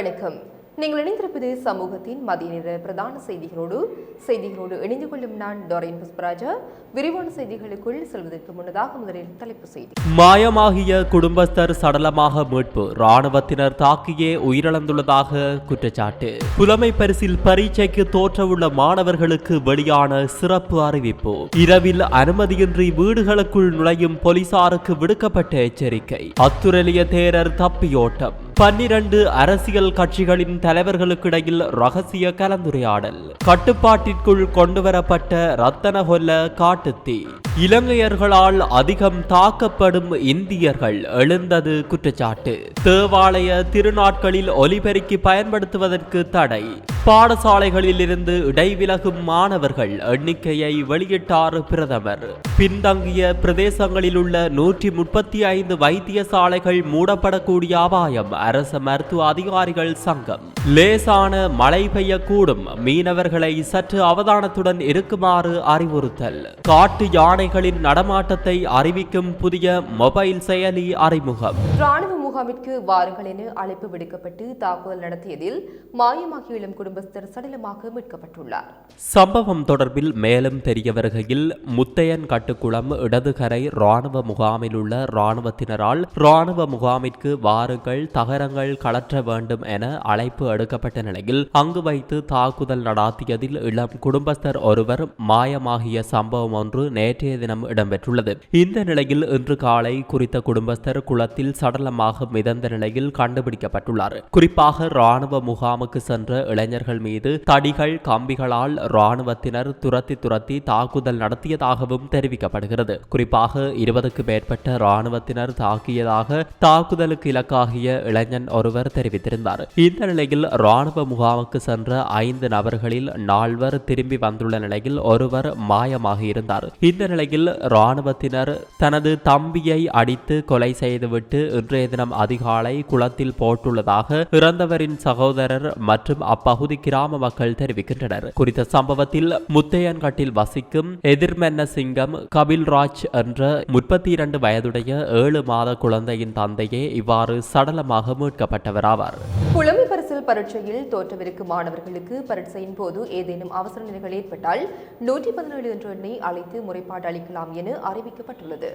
வணக்கம். நீங்கள் இணைந்திருப்பது சமூகத்தின் மதிய நேர பிரதான செய்திகளோடு செய்திகளோடு இணைந்து கொள்ளும் நான் டோரின் புஷ்பராஜா. விரிவான செய்திகளுக்குள் செல்வதற்கு முன்னதாக முதலில் தலைப்பு செய்தி. மாயமாகிய குடும்பஸ்தர் சடலமாக மீட்பு ராணுவத்தினர் தாக்கியே உயிரிழந்துள்ளதாக குற்றச்சாட்டு. புலமை பரிசில் பரீட்சைக்கு தோற்றவுள்ள மாணவர்களுக்கு வெளியான சிறப்பு அறிவிப்பு. இரவில் அனுமதியின்றி வீடுகளுக்குள் நுழையும் போலீசாருக்கு விடுக்கப்பட்ட எச்சரிக்கை. அத்துரலிய தேரர் தப்பியோட்டம். பன்னிரண்டு அரசியல் கட்சிகளின் தலைவர்களுக்கிடையில் ரகசிய கலந்துரையாடல். கட்டுப்பாட்டிற்குள் கொண்டுவரப்பட்ட ரத்தனகொல்ல காட்டுத்தீ. இலங்கையர்களால் அதிகம் தாக்கப்படும் இந்தியர்கள் எழுந்தது குற்றச்சாட்டு. தேவாலய திருநாட்களில் ஒலிபெருக்கி பயன்படுத்துவதற்கு தடை. பாடசாலைகளில் இருந்து இடைவிலகும் மாணவர்கள் எண்ணிக்கையை வெளியிட்டார் பிரதமர். பின்தங்கிய பிரதேசங்களில் உள்ள நூற்றி முப்பத்தி ஐந்து வைத்தியசாலைகள் மூடப்படக்கூடிய அபாயம் அரச மருத்துவ அதிகாரிகள் சங்கம். லேசான மழை பெய்யக்கூடும். மீனவர்களை சற்று அவதானத்துடன் இருக்குமாறு அறிவுறுத்தல். காட்டு யானைகளின் நடமாட்டத்தை அறிவிக்கும் புதிய மொபைல் செயலி அறிமுகம். ராணுவ முகாமிற்கு வாருங்கள் என அழைப்பு விடுக்கப்பட்டு தாக்குதல் நடத்தியதில் மாயமாகி எழும் குடும்பஸ்தர் சடலமாக மீட்கப்பட்டுள்ளார். சம்பவம் தொடர்பில் மேலும் தெரிய வருகையில் முத்தையன் கட்டுக்குளம் இடதுகரை ராணுவ முகாமில் உள்ள ராணுவத்தினரால் ராணுவ முகாமிற்கு வாருங்கள் தகரங்கள் கலற்ற வேண்டும் என அழைப்பு எடுக்கப்பட்ட நிலையில் அங்கு வைத்து தாக்குதல் நடாத்தியதில் இளம் குடும்பஸ்தர் ஒருவர் மாயமாகிய சம்பவம் ஒன்று நேற்றைய தினம் இடம்பெற்றுள்ளது. இந்த நிலையில் இன்று காலை குறித்த குடும்பஸ்தர் குளத்தில் சடலமாக மிதந்த நிலையில் கண்டுபிடிக்கப்பட்டுள்ளார். குறிப்பாக ராணுவ முகாமுக்கு சென்ற இளைஞர்கள் மீது தடிகள் கம்பிகளால் ராணுவத்தினர் துரத்தி துரத்தி தாக்குதல் நடத்தியதாகவும் தெரிவிக்கப்படுகிறது. குறிப்பாக இருபதுக்கு மேற்பட்ட ராணுவத்தினர் தாக்கியதாக தாக்குதலுக்கு இலக்காகிய இளைஞன் ஒருவர் தெரிவித்திருந்தார். இந்த நிலையில் ராணுவ முகாமுக்கு சென்ற ஐந்து நபர்களில் நால்வர் திரும்பி வந்துள்ள நிலையில் ஒருவர் மாயமாக இருந்தார். இந்த நிலையில் ராணுவத்தினர் தனது தம்பியை அடித்து கொலை செய்துவிட்டு இன்றைய தினம் அதிகாலை குளத்தில் போட்டுள்ளதாக இறந்தவரின் சகோதரர் மற்றும் அப்பகுதி கிராம மக்கள் தெரிவிக்கின்றனர். குறித்த சம்பவத்தில் முத்தையன்கட்டில் வசிக்கும் எதிர்மென்ன சிங்கம் கபில்ராஜ் என்ற முப்பத்தி இரண்டு வயதுடைய ஏழு மாத குழந்தையின் தந்தையே இவ்வாறு சடலமாக மீட்கப்பட்டவர் ஆவார். புலமை பரிசில் பரீட்சையில் தோற்றவிருக்கும் மாணவர்களுக்கு பரீட்சையின் போது ஏதேனும் அவசர நிலைகள் ஏற்பட்டால் நூற்றி பதினேழு என்ற எண்ணை அழைத்து முறைப்பாடு அளிக்கலாம் என அறிவிக்கப்பட்டுள்ளது.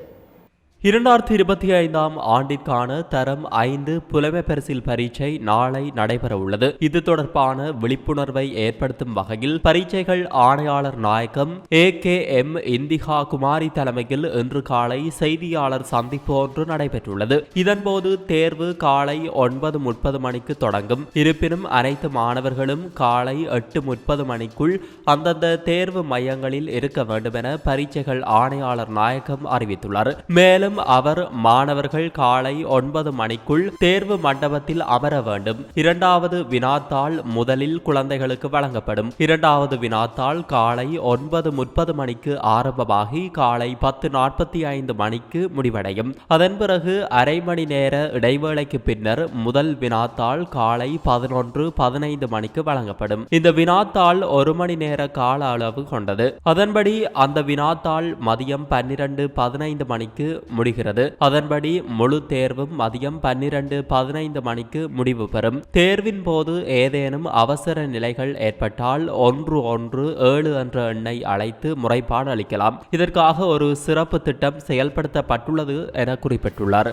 இரண்டாயிரத்தி இருபத்தி ஐந்தாம் ஆண்டிற்கான தரம் ஐந்து புலமை பரிசில் பரீட்சை நாளை நடைபெற உள்ளது இது தொடர்பான விழிப்புணர்வை ஏற்படுத்தும் வகையில் பரீட்சைகள் ஆணையாளர் நாயகம் A K M Indika Kumari தலைமையில் இன்று காலை செய்தியாளர் சந்திப்பு ஒன்று நடைபெற்றுள்ளது. இதன்போது தேர்வு காலை ஒன்பது முப்பது மணிக்கு தொடங்கும். இருப்பினும் அனைத்து மாணவர்களும் காலை எட்டு முப்பது மணிக்குள் அந்தந்த தேர்வு மையங்களில் இருக்க வேண்டும் என பரீட்சைகள் ஆணையாளர் நாயகம் அறிவித்துள்ளார். மேலும் அவர் மாணவர்கள் காலை ஒன்பது மணிக்குள் தேர்வு மண்டபத்தில் அமர வேண்டும். இரண்டாவது வினாத்தாள் முதலில் குழந்தைகளுக்கு வழங்கப்படும். இரண்டாவது வினாத்தாள் காலை ஒன்பது முப்பது மணிக்கு ஆரம்பமாகி காலை பத்து நாற்பத்தி ஐந்து மணிக்கு முடிவடையும். அதன் பிறகு அரை மணி நேர இடைவேளைக்கு பின்னர் முதல் வினாத்தாள் காலை பதினொன்று பதினைந்து மணிக்கு வழங்கப்படும். இந்த வினாத்தாள் ஒரு மணி நேர கால அளவு கொண்டது. அதன்படி அந்த வினாத்தாள் மதியம் பன்னிரண்டு பதினைந்து மணிக்கு முடிகிறது. அதன்படி முழு தேர்வும் மதியம் பன்னிரண்டு பதினைந்து மணிக்கு முடிவு பெறும். தேர்வின் போது ஏதேனும் அவசர நிலைகள் ஏற்பட்டால் ஒன்று ஒன்று ஏழு என்ற எண்ணை அழைத்து முறைப்பாடு அளிக்கலாம். இதற்காக ஒரு சிறப்பு திட்டம் செயல்படுத்தப்பட்டுள்ளது என குறிப்பிட்டுள்ளார்.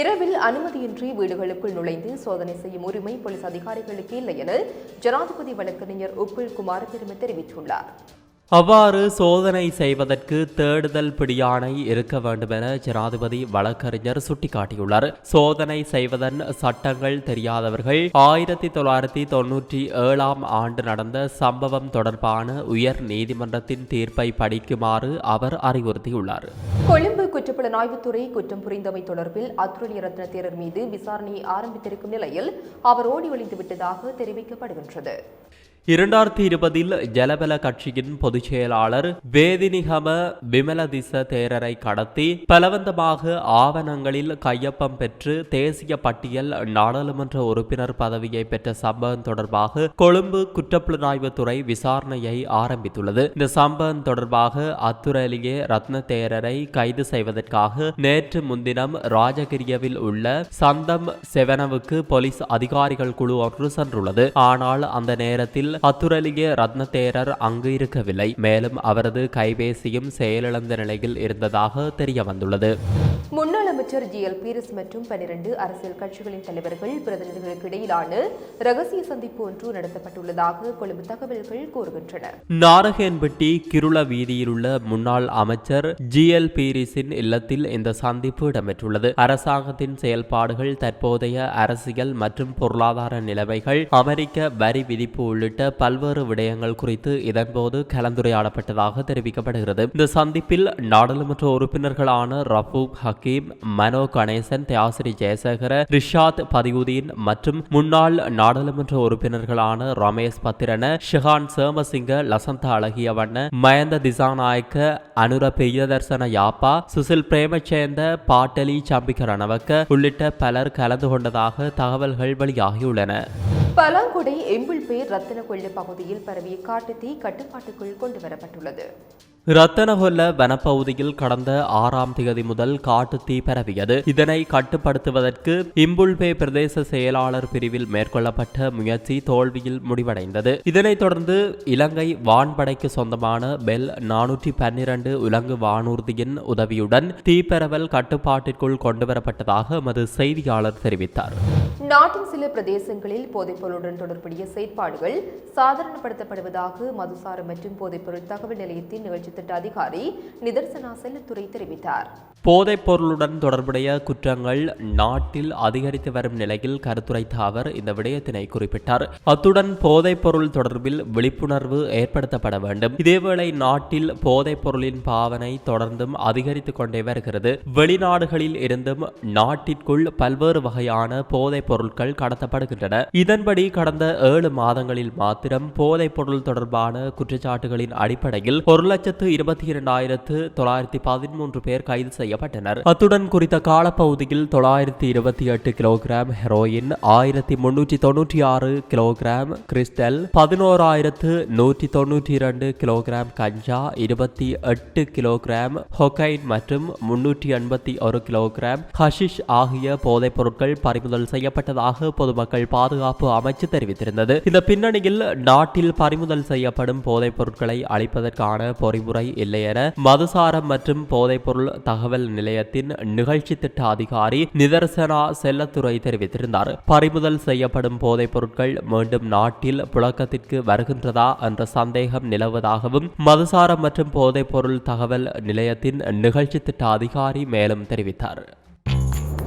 இரவில் அனுமதியின்றி வீடுகளுக்குள் நுழைந்து சோதனை செய்யும் உரிமை போலீஸ் அதிகாரிகளுக்கு இல்லை என ஜனாதிபதி வழக்கறிஞர் உப்பில் குமார் பெருமை தெரிவித்துள்ளார். அவ்வாறு சோதனை செய்வதற்கு தேடுதல் பிடியாணை இருக்க வேண்டும் என ஜனாதிபதி வழக்கறிஞர் சுட்டிக்காட்டியுள்ளார். சோதனை செய்வதன் சட்டங்கள் தெரியாதவர்கள் ஆயிரத்தி தொள்ளாயிரத்தி தொன்னூற்றி ஏழாம் ஆண்டு நடந்த சம்பவம் தொடர்பான உயர் நீதிமன்றத்தின் தீர்ப்பை படிக்குமாறு அவர் அறிவுறுத்தியுள்ளார். கொழும்பு குற்றப்புலனாய்வுத்துறை குற்றம் புரிந்தமை தொடர்பில் அத்துரலிய ரத்ன தேரர் மீது விசாரணையை ஆரம்பித்திருக்கும் நிலையில் அவர் ஓடி ஒளிந்து விட்டதாக தெரிவிக்கப்படுகின்றது. இரண்டாயிரத்தி இருபதில் ஜலபல கட்சியின் பொதுச் செயலாளர் வேதினிகம விமலதிச தேரரை கடத்தி பலவந்தமாக ஆவணங்களில் கையொப்பம் பெற்று தேசிய பட்டியல் நாடாளுமன்ற உறுப்பினர் பதவியை பெற்ற சம்பவம் தொடர்பாக கொழும்பு குற்றப்புலனாய்வுத்துறை விசாரணையை ஆரம்பித்துள்ளது. இந்த சம்பவம் தொடர்பாக அத்துரலியே ரத்ன தேரரை கைது செய்வதற்காக நேற்று முன்தினம் ராஜகிரியவில் உள்ள சந்தம் செவனவுக்கு போலீஸ் அதிகாரிகள் குழு ஒன்று சென்றுள்ளது. ஆனால் அந்த நேரத்தில் அத்துரலிய ரத்னதேரர் அங்கு இருக்கவில்லை. மேலும் அவரது கைபேசியும் செயலிழந்த நிலையில் இருந்ததாக தெரிய வந்துள்ளது. முன்னாள் அமைச்சர் ஜி எல் பீரிஸ் மற்றும் பனிரண்டு அரசியல் கட்சிகளின் தலைவர்கள் பிரதிநிதிகளுக்கு இடையிலான ரகசிய சந்திப்பு ஒன்று நடத்தப்பட்டுள்ளதாக கொழும்பு தகவல்கள் கூறுகின்றன. நாரகன்பட்டி கிருள வீதியில் உள்ள முன்னாள் அமைச்சர் ஜி எல் பீரிஸின் இல்லத்தில் இந்த சந்திப்பு இடம்பெற்றுள்ளது. அரசாங்கத்தின் செயல்பாடுகள் தற்போதைய அரசியல் மற்றும் பொருளாதார நிலைமைகள் அமெரிக்க வரி விதிப்பு உள்ளிட்ட பல்வேறு விடயங்கள் குறித்து இதன்போது கலந்துரையாடப்பட்டதாக தெரிவிக்கப்படுகிறது. இந்த சந்திப்பில் நாடாளுமன்ற உறுப்பினர்களான ரஃபூக் ஹக்கீம் மனோ கணேசன் தியாசிரி ஜெயசேகர ரிஷாத் பதியுதீன் மற்றும் முன்னாள் நாடாளுமன்ற உறுப்பினர்களான ரமேஷ் பத்திரன ஷிஹான் சேமசிங்க லசந்த அழகியவண்ண மயந்த திசாநாயக்க அனுர பிரியதர்சன யாப்பா சுசில் பிரேமச்சேந்த பாட்டலி சம்பிக்க ரணவக்க உள்ளிட்ட பலர் கலந்து கொண்டதாக தகவல்கள் வெளியாகியுள்ளன. பலாங்குடை எம்பிள்பேர் ரத்தினகொள்ளு பகுதியில் பரவிய காட்டுத்தீ கட்டுப்பாட்டுக்குள் கொண்டு வரப்பட்டுள்ளது ரத்தனகொல்ல வனப்பகுதியில் கடந்த ஆறாம் தேதி முதல் காட்டு தீ பரவியது. இதனை கட்டுப்படுத்துவதற்கு இம்புல்பே பிரதேச செயலாளர் பிரிவில் மேற்கொள்ளப்பட்ட முயற்சி தோல்வியில் முடிவடைந்தது. இதனைத் தொடர்ந்து இலங்கை வான்படைக்கு சொந்தமான பெல் நானூற்றி பன்னிரண்டு உலங்கு வானூர்தியின் உதவியுடன் தீப்பரவல் கட்டுப்பாட்டிற்குள் கொண்டுவரப்பட்டதாக எமது செய்தியாளர் தெரிவித்தார். நாட்டின் சில பிரதேசங்களில் போதைப்பொருளுடன் தொடர்புடைய செயற்பாடுகள் சாதாரணப்படுத்தப்படுவதாக மதுசாரம் மற்றும் போதைப்பொருள் தகவல் நிலையத்தின் நிகழ்ச்சி திட்ட அதிகாரி நிதர்சனா செல்லத்துறை தெரிவித்தார். போதைப் பொருளுடன் தொடர்புடைய குற்றங்கள் நாட்டில் அதிகரித்து வரும் நிலையில் கருத்துரைத்த அவர் இந்த விடயத்தினை குறிப்பிட்டார். அத்துடன் போதைப் பொருள் தொடர்பில் விழிப்புணர்வு ஏற்படுத்தப்பட வேண்டும். இதேவேளை நாட்டில் போதைப் பொருளின் பாவனை தொடர்ந்தும் அதிகரித்துக் கொண்டே வருகிறது. வெளிநாடுகளில் இருந்தும் நாட்டிற்குள் பல்வேறு வகையான போதைப் பொருட்கள் கடத்தப்படுகின்றன. இதன்படி கடந்த ஏழு மாதங்களில் மாத்திரம் போதைப் பொருள் தொடர்பான குற்றச்சாட்டுகளின் அடிப்படையில் ஒரு லட்சத்து இருபத்தி இரண்டாயிரத்து தொள்ளாயிரத்தி பதிமூன்று பேர் கைது செய்ய செய்யப்பட்டனர். அத்துடன் குறித்த காலப்பகுதியில் தொள்ளாயிரத்தி இருபத்தி எட்டு கிலோகிராம் ஹெரோயின் ஆயிரத்தி முன்னூற்றி தொன்னூற்றி ஆறு கிலோகிராம் கிறிஸ்டல் பதினோராயிரத்து நூற்றி தொன்னூற்றி இரண்டு கிலோகிராம் கஞ்சா இருபத்தி எட்டு கிலோகிராம் ஹொகைன் மற்றும் முன்னூற்றி எண்பத்தி ஒரு கிலோகிராம் ஹஷிஷ் ஆகிய போதைப் பொருட்கள் பறிமுதல் செய்யப்பட்டதாக பொதுமக்கள் பாதுகாப்பு அமைச்சு தெரிவித்திருந்தது. இந்த பின்னணியில் நாட்டில் பறிமுதல் செய்யப்படும் போதைப் பொருட்களை அளிப்பதற்கான பொறிமுறை இல்லை என மதுசாரம் மற்றும் போதைப்பொருள் தகவல் நிலையத்தின் நிகழ்ச்சி திட்ட அதிகாரி நிதர்சனா செல்லத்துறை தெரிவித்திருந்தார். பறிமுதல் செய்யப்படும் போதைப் பொருட்கள் மீண்டும் நாட்டில் புழக்கத்திற்கு வருகின்றதா என்ற சந்தேகம் நிலவுவதாகவும் மதுசாரம் மற்றும் போதைப்பொருள் தகவல் நிலையத்தின் நிகழ்ச்சி திட்ட அதிகாரி மேலும் தெரிவித்தார்.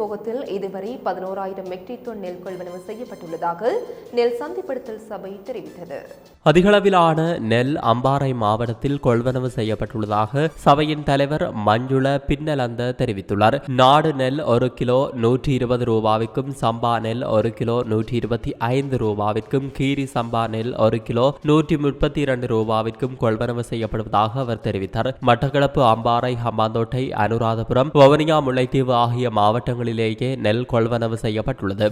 போகத்தில் இதுவரை பதினோராயிரம் மெட்ரிக் டன் நெல் கொள்வனவு செய்யப்பட்டுள்ளதாக நெல் சந்தைப்படுத்தல் சபை தெரிவித்தது. அதிகளவிலான நெல் அம்பாறை மாவட்டத்தில் கொள்வனவு செய்யப்பட்டுள்ளதாக சபையின் தலைவர் மஞ்சுள பின்னலந்த தெரிவித்துள்ளார். நாடு நெல் ஒரு கிலோ நூற்றி இருபது ரூபாவிற்கும் சம்பா நெல் ஒரு கிலோ நூற்றி இருபத்தி ஐந்து ரூபாவிற்கும் கீரி சம்பா நெல் ஒரு கிலோ நூற்றி முப்பத்தி இரண்டு ரூபாவிற்கும் கொள்வனவு செய்யப்படுவதாக அவர் தெரிவித்தார். மட்டக்களப்பு அம்பாறை ஹம்பாந்தோட்டை அனுராதபுரம் வவுனியா முல்லைத்தீவு ஆகிய மாவட்டங்களில் நிலங்களிலேயே நெல் கொள்வனவு செய்யப்பட்டுள்ளது.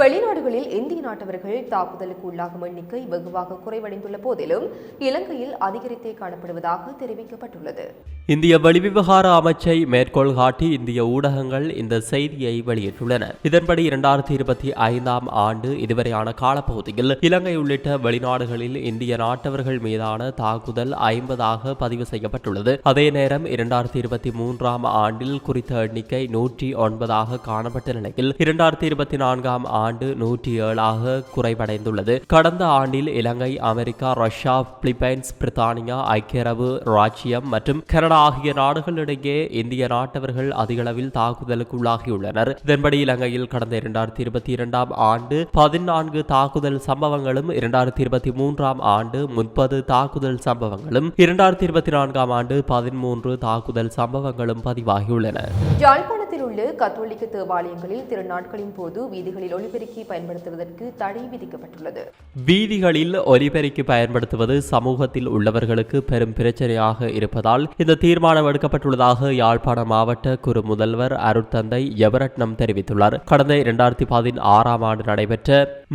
வெளிநாடுகளில் இந்திய நாட்டவர்கள் தாக்குதலுக்கு உள்ளாகும் எண்ணிக்கை வெகுவாக குறைவடைந்துள்ள போதிலும் இலங்கையில் அதிகரித்தே காணப்படுவதாக தெரிவிக்கப்பட்டுள்ளது. இந்திய வெளிவிவகார அமைச்சை மேற்கோள் காட்டி இந்திய ஊடகங்கள் இந்த செய்தியை வெளியிட்டுள்ளன. இதன்படி இரண்டாயிரத்தி இருபத்தி ஐந்தாம் ஆண்டு இதுவரையான காலப்பகுதியில் இலங்கை உள்ளிட்ட வெளிநாடுகளில் இந்திய நாட்டவர்கள் மீதான தாக்குதல் ஐம்பதாக பதிவு செய்யப்பட்டுள்ளது. அதே நேரம் இரண்டாயிரத்தி இருபத்தி மூன்றாம் ஆண்டில் குறித்த எண்ணிக்கை நூற்றி ஒன்பதாக காணப்பட்ட நிலையில் இரண்டாயிரத்தி இருபத்தி நான்காம் ஆண்டு ஆண்டு நூற்றி ஏழாக குறைவடைந்துள்ளது. கடந்த ஆண்டில் இலங்கை அமெரிக்கா ரஷ்யா பிலிப்பைன்ஸ் பிரித்தானியா ஐக்கிய அரபு ராச்சியம் மற்றும் கனடா ஆகிய நாடுகளிடையே இந்திய நாட்டவர்கள் அதிகளவில் தாக்குதலுக்கு உள்ளாகியுள்ளனர் இதன்படி இலங்கையில் கடந்த இரண்டாயிரத்தி இருபத்தி இரண்டாம் ஆண்டு பதினான்கு தாக்குதல் சம்பவங்களும் இரண்டாயிரத்தி இருபத்தி மூன்றாம் ஆண்டு முப்பது தாக்குதல் சம்பவங்களும் இரண்டாயிரத்தி இருபத்தி நான்காம் ஆண்டு பதிமூன்று தாக்குதல் சம்பவங்களும் பதிவாகியுள்ளன. யாழ்ப்பாணத்தில் உள்ள கத்தோலிக்க தேவாலயங்களில் திருநாட்களின் போது வீதிகளில் ஒளி ஒலிபெருக்கி பயன்படுத்துவதற்கு தடை விதிக்கப்பட்டுள்ளது. வீதிகளில் ஒலிபெருக்கி பயன்படுத்துவது சமூகத்தில் உள்ளவர்களுக்கு பெரும் பிரச்சனையாக இருப்பதால் இந்த தீர்மானம் எடுக்கப்பட்டுள்ளதாக யாழ்ப்பாண மாவட்ட குறு முதல்வர் அருட்தந்தை எவரட்னம் தெரிவித்துள்ளார். கடந்த இரண்டாயிரத்தி பதினாறாம் ஆண்டு நடைபெற்ற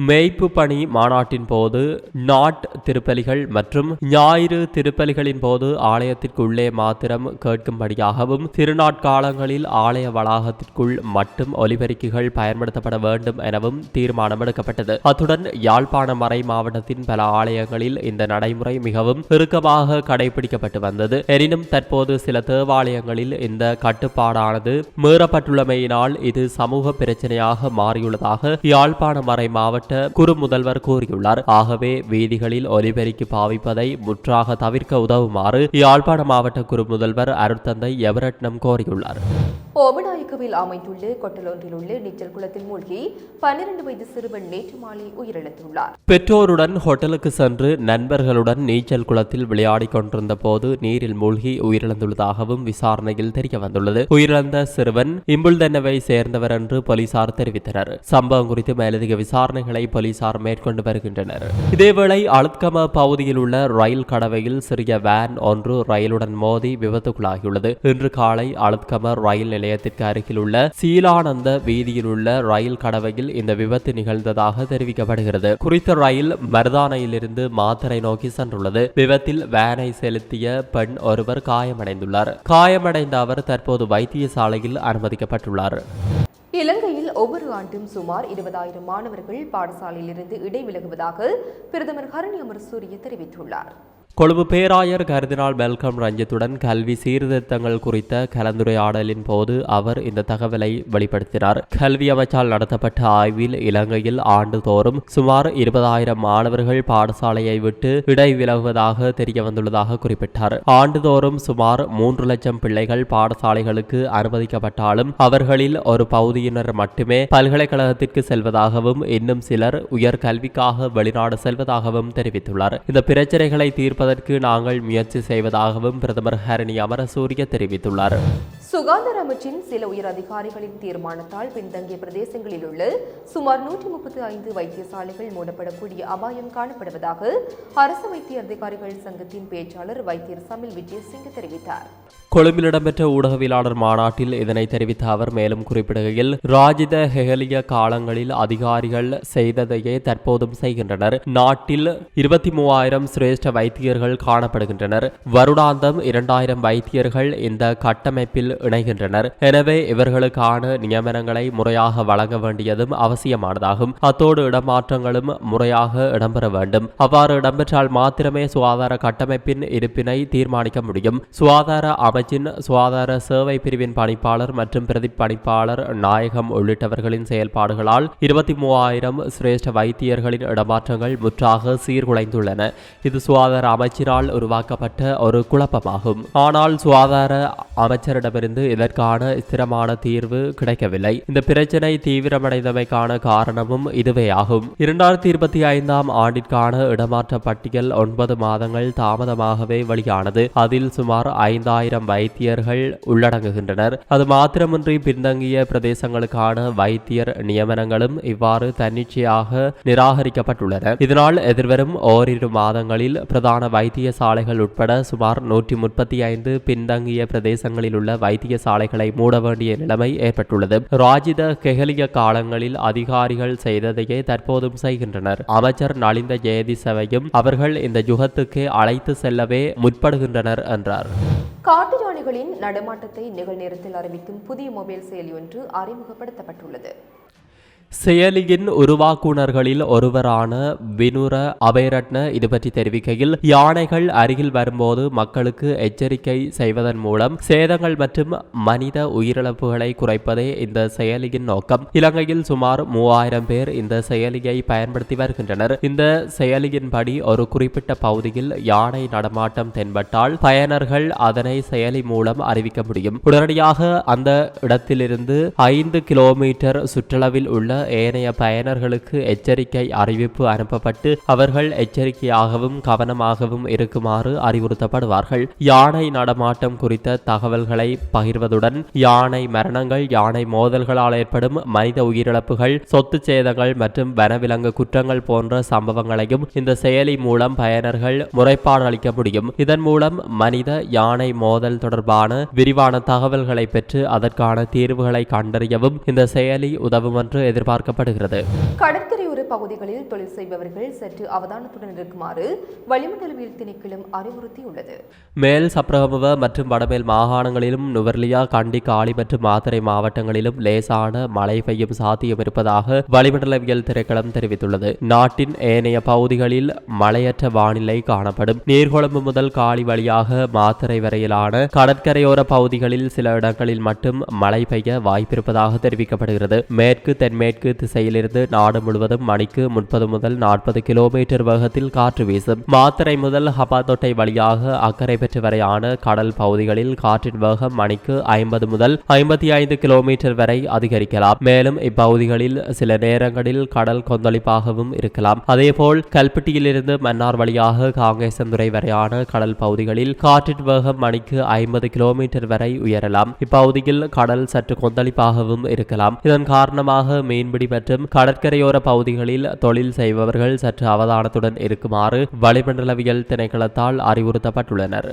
மேய்ப்பு பணி மாநாட்டின் போது நாட் திருப்பலிகள் மற்றும் ஞாயிறு திருப்பலிகளின் போது ஆலயத்திற்குள்ளே மாத்திரம் கேட்கும்படியாகவும் திருநாட்காலங்களில் ஆலய வளாகத்திற்குள் மட்டும் ஒலிபெருக்கிகள் பயன்படுத்தப்பட வேண்டும் எனவும் தீர்மானம் எடுக்கப்பட்டது அத்துடன் யாழ்ப்பாண மறை மாவட்டத்தின் பல ஆலயங்களில் இந்த நடைமுறை மிகவும் இறுக்கமாக கடைபிடிக்கப்பட்டு வந்தது. எனினும் தற்போது சில தேவாலயங்களில் இந்த கட்டுப்பாடானது மீறப்பட்டுள்ளமையினால் இது சமூக பிரச்சனையாக மாறியுள்ளதாக யாழ்ப்பாண மறை மாவட்ட குறு முதல்வர் கூறியுள்ளார். ஆகவே வீதிகளில் ஒலிபெருக்கி பாவிப்பதை முற்றாக தவிர்க்க உதவுமாறு யாழ்ப்பாண மாவட்ட குறு முதல்வர் அருட்தந்தை எவரட்னம் கோரியுள்ளார். ஓமநாயக்கவில் அமைந்துள்ள கொட்டலொன்றில் உள்ள நீச்சல் குளத்தில் மூழ்கி பன்னிரண்டு வயது சிறுவன் நேற்று மாலை உயிரிழந்துள்ளார். பெற்றோருடன் ஹோட்டலுக்கு சென்று நண்பர்களுடன் நீச்சல் குளத்தில் விளையாடிக் கொண்டிருந்த போது நீரில் மூழ்கி உயிரிழந்துள்ளதாகவும் விசாரணையில் தெரிய வந்துள்ளது. உயிரிழந்த சிறுவன் இம்புல்தென்னவை சேர்ந்தவர் என்று போலீசார் தெரிவித்தனர். சம்பவம் குறித்து மேலதிக விசாரணைகளை போலீசார் மேற்கொண்டு வருகின்றனர். இதேவேளை அழுத்கம பகுதியில் உள்ள ரயில் கடவையில் சிறிய வேன் ஒன்று ரயிலுடன் மோதி விபத்துக்குள்ளாகியுள்ளது. இன்று காலை அழுத்கம ரயில் நிலையத்திற்கு அருகில் உள்ள சீலானந்த வீதியில் உள்ள ரயில் கடவையில் இந்த விபத்து நிகழ்ந்ததாக தெரிவிக்கப்படுகிறது. குறித்த ரயில் மருதானையிலிருந்து மாத்தரை நோக்கி சென்றுள்ளது. விபத்தில் வேனை செலுத்திய பெண் ஒருவர் காயமடைந்துள்ளார். காயமடைந்த அவர் தற்போது வைத்தியசாலையில் அனுமதிக்கப்பட்டுள்ளார். இலங்கையில் ஒவ்வொரு ஆண்டும் சுமார் இருபதாயிரம் மாணவர்கள் பாடசாலையிலிருந்து இடைவிலகுவதாக பிரதமர் ஹரணி அமர்சூரிய தெரிவித்துள்ளார். கொழும்பு பேராயர் கர்தினால் வெல்கம் ரஞ்சித்துடன் கல்வி சீர்திருத்தங்கள் குறித்த கலந்துரையாடலின் போது அவர் இந்த தகவலை வெளிப்படுத்தினார். கல்வி அமைச்சால் நடத்தப்பட்ட ஆய்வில் இலங்கையில் ஆண்டுதோறும் சுமார் இருபதாயிரம் மாணவர்கள் பாடசாலையை விட்டு இடைவிலகுவதாக தெரிய வந்துள்ளதாக குறிப்பிட்டார். ஆண்டுதோறும் சுமார் மூன்று லட்சம் பிள்ளைகள் பாடசாலைகளுக்கு அனுமதிக்கப்பட்டாலும் அவர்களில் ஒரு பகுதியினர் மட்டுமே பல்கலைக்கழகத்திற்கு செல்வதாகவும் இன்னும் சிலர் உயர் கல்விக்காக வெளிநாடு செல்வதாகவும் தெரிவித்துள்ளார். இந்த பிரச்சனைகளை தீர்ப்பதற்கு நாங்கள் முயற்சி செய்வதாகவும் பிரதமர் ஹரணி அமரசூரிய தெரிவித்துள்ளார். சுகாதார அமைச்சின் சில உயர் அதிகாரிகளின் தீர்மானத்தால் பின்தங்கிய பிரதேசங்களில் உள்ள சுமார் நூற்றி முப்பத்தி ஐந்து வைத்தியசாலைகள் மூடப்படக்கூடிய அபாயம் காணப்படுவதாக அரசு வைத்திய அதிகாரிகள் சங்கத்தின் பேச்சாளர் வைத்தியர் சமில் விஜயசிங் தெரிவித்தார். கொழும்பில் இடம்பெற்ற ஊடகவியலாளர் மாநாட்டில் இதனை தெரிவித்த அவர் மேலும் குறிப்பிடுகையில் ராஜித ஹெகலிய காலங்களில் அதிகாரிகள் செய்ததையே தற்போதும் செய்கின்றனர். நாட்டில் இருபத்தி மூவாயிரம் சிரேஷ்ட வைத்தியர்கள் காணப்படுகின்றனர். வருடாந்தம் இரண்டாயிரம் வைத்தியர்கள் இந்த கட்டமைப்பில் இணைகின்றனர். எனவே இவர்களுக்கான நியமனங்களை முறையாக வழங்க வேண்டியதும் அவசியமானதாகும். அத்தோடு இடமாற்றங்களும் முறையாக இடம்பெற வேண்டும். அவ்வாறு இடம்பெற்றால் மாத்திரமே சுகாதார கட்டமைப்பின் இருப்பினை தீர்மானிக்க முடியும். சுகாதார அமைச்சின் சுகாதார சேவை பிரிவின் பணிப்பாளர் மற்றும் பிரதி பணிப்பாளர் நாயகம் உள்ளிட்டவர்களின் செயல்பாடுகளால் இருபத்தி மூவாயிரம் சிரேஷ்ட வைத்தியர்களின் இடமாற்றங்கள் முற்றாக சீர்குலைந்துள்ளன. இது சுகாதார அமைச்சினால் உருவாக்கப்பட்ட ஒரு குழப்பமாகும். ஆனால் சுகாதார அமைச்சரிடமிருந்து இதற்கான ஸ்திரமான தீர்வு கிடைக்கவில்லை. இந்த பிரச்சனை தீவிரமடைந்தமைக்கான காரணமும் இதுவேயாகும். இரண்டாயிரத்தி இருபத்தி ஐந்தாம் ஆண்டிற்கான இடமாற்ற பட்டியல் ஒன்பது மாதங்கள் தாமதமாகவே வெளியானது. அதில் சுமார் ஐந்தாயிரம் வைத்தியர்கள் உள்ளடங்குகின்றனர். அது மாத்திரமின்றி பின்தங்கிய பிரதேசங்களுக்கான வைத்தியர் நியமனங்களும் இவ்வாறு தன்னிச்சையாக நிராகரிக்கப்பட்டுள்ளன. இதனால் எதிர்வரும் ஓரிரு மாதங்களில் பிரதான வைத்தியசாலைகள் உட்பட சுமார் நூற்றி முப்பத்தி ஐந்து பின்தங்கிய பிரதேசங்களில் உள்ள வைத்தியசாலைகளை மூட வேண்டிய நிலைமை ஏற்பட்டுள்ளது. ராஜித கெஹலிய காலங்களில் அதிகாரிகள் செய்ததையே தற்போதும் செய்கின்றனர். அமைச்சர் நலிந்த ஜெயதிசவையும் அவர்கள் இந்த யுகத்துக்கு அழைத்து செல்லவே முற்படுகின்றனர் என்றார். காட்டு யானைகளின் நடமாட்டத்தை நிகழ்நேரத்தில் அறிவிக்கும் புதிய மொபைல் செயலி ஒன்று அறிமுகப்படுத்தப்பட்டுள்ளது. செயலியின் உருவாக்குனர்களில் ஒருவரான வினுர அபயரட்ன இது பற்றி தெரிவிக்கையில் யானைகள் அருகில் வரும்போது மக்களுக்கு எச்சரிக்கை செய்வதன் மூலம் சேதங்கள் மற்றும் மனித உயிரிழப்புகளை குறைப்பதே இந்த செயலியின் நோக்கம். இலங்கையில் சுமார் மூவாயிரம் பேர் இந்த செயலியை பயன்படுத்தி வருகின்றனர். இந்த செயலியின்படி ஒரு குறிப்பிட்ட பகுதியில் யானை நடமாட்டம் தென்பட்டால் பயனர்கள் அதனை செயலி மூலம் அறிவிக்க முடியும். உடனடியாக அந்த இடத்திலிருந்து ஐந்து கிலோமீட்டர் சுற்றளவில் உள்ள ஏனைய பயனர்களுக்கு எச்சரிக்கை அறிவிப்பு அனுப்பப்பட்டு அவர்கள் எச்சரிக்கையாகவும் கவனமாகவும் இருக்குமாறு அறிவுறுத்தப்படுவார்கள். யானை நடமாட்டம் குறித்த தகவல்களை பகிர்வதுடன் யானை மரணங்கள் யானை மோதல்களால் ஏற்படும் மனித உயிரிழப்புகள் சொத்து சேதங்கள் மற்றும் வனவிலங்கு குற்றங்கள் போன்ற சம்பவங்களையும் இந்த செயலி மூலம் பயனர்கள் முறைப்பாடு அளிக்க முடியும். இதன் மூலம் மனித யானை மோதல் தொடர்பான விரிவான தகவல்களை பெற்று அதற்கான தீர்வுகளை கண்டறியவும் இந்த செயலி உதவும் என்று எதிர்பார்க்கப்படுகிறது கடற்கரையோர பகுதிகளில் தொழில் செய்பவர்கள் சற்று அவதானத்துடன் இருக்குமாறு வளிமண்டலவியல் திணைக்களம் அறிவுறுத்தியுள்ளது. மேல் சப்ரகமுவ மற்றும் வடமேல் மாகாணங்களிலும் நுவர்லியா கண்டி காளி மற்றும் மாத்தறை மாவட்டங்களிலும் லேசான மழை பெய்யும் சாத்தியம் இருப்பதாக வளிமண்டலவியல் திணைக்களம் தெரிவித்துள்ளது. நாட்டின் ஏனைய பகுதிகளில் மழையற்ற வானிலை காணப்படும். நீர்கொழும்பு முதல் காளி வழியாக மாத்தறை வரையிலான கடற்கரையோர பகுதிகளில் சில இடங்களில் மட்டும் மழை பெய்ய வாய்ப்பிருப்பதாக தெரிவிக்கப்படுகிறது. மேற்கு தென்மேற்கு திசையிலிருந்து நாடு முழுவதும் மணிக்கு முப்பது முதல் நாற்பது கிலோமீட்டர் வேகத்தில் காற்று வீசும். மாத்தரை முதல் ஹபாதொட்டை வழியாக அக்கறை பெற்று வரையான கடல் பகுதிகளில் காற்றின் வேகம் மணிக்கு ஐம்பது முதல் ஐம்பத்தி ஐந்து கிலோமீட்டர் வரை அதிகரிக்கலாம். மேலும் இப்பகுதிகளில் சில நேரங்களில் கடல் கொந்தளிப்பாகவும் இருக்கலாம். அதேபோல் கல்பட்டியிலிருந்து மன்னார் வழியாக காங்கேசந்துறை வரையான கடல் பகுதிகளில் காற்றின் வேகம் மணிக்கு ஐம்பது கிலோமீட்டர் வரை உயரலாம். இப்பகுதியில் கடல் சற்று கொந்தளிப்பாகவும் இருக்கலாம். இதன் காரணமாக மீன்பிடி மற்றும் கடற்கரையோர பகுதிகளில் தொழில் செய்பவர்கள் சற்று அவதானத்துடன் இருக்குமாறு வளிமண்டலவியல் திணைக்களத்தால் அறிவுறுத்தப்பட்டுள்ளனர்.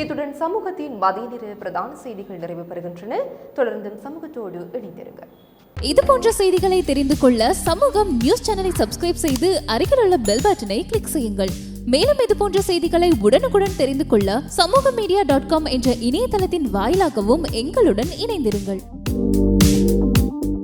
இத்துடன் சமூகத்தின் மதிய நேர பிரதான செய்திகள் நிறைவு பெறுகின்றன. தொடர்ந்தும் சமூகத்தோடு இணைந்திருங்கள். இது போன்ற செய்திகளை தெரிந்து கொள்ள சமூகம் நியூஸ் சேனலை சப்ஸ்கிரைப் செய்து அருகில் உள்ள பெல் பட்டனை கிளிக் செய்யுங்கள். மேலும் இது போன்ற செய்திகளை உடனுக்குடன் தெரிந்து கொள்ள சமூக மீடியா டாட் காம் என்ற இணையதளத்தின் வாயிலாகவும் எங்களுடன் இணைந்திருங்கள்.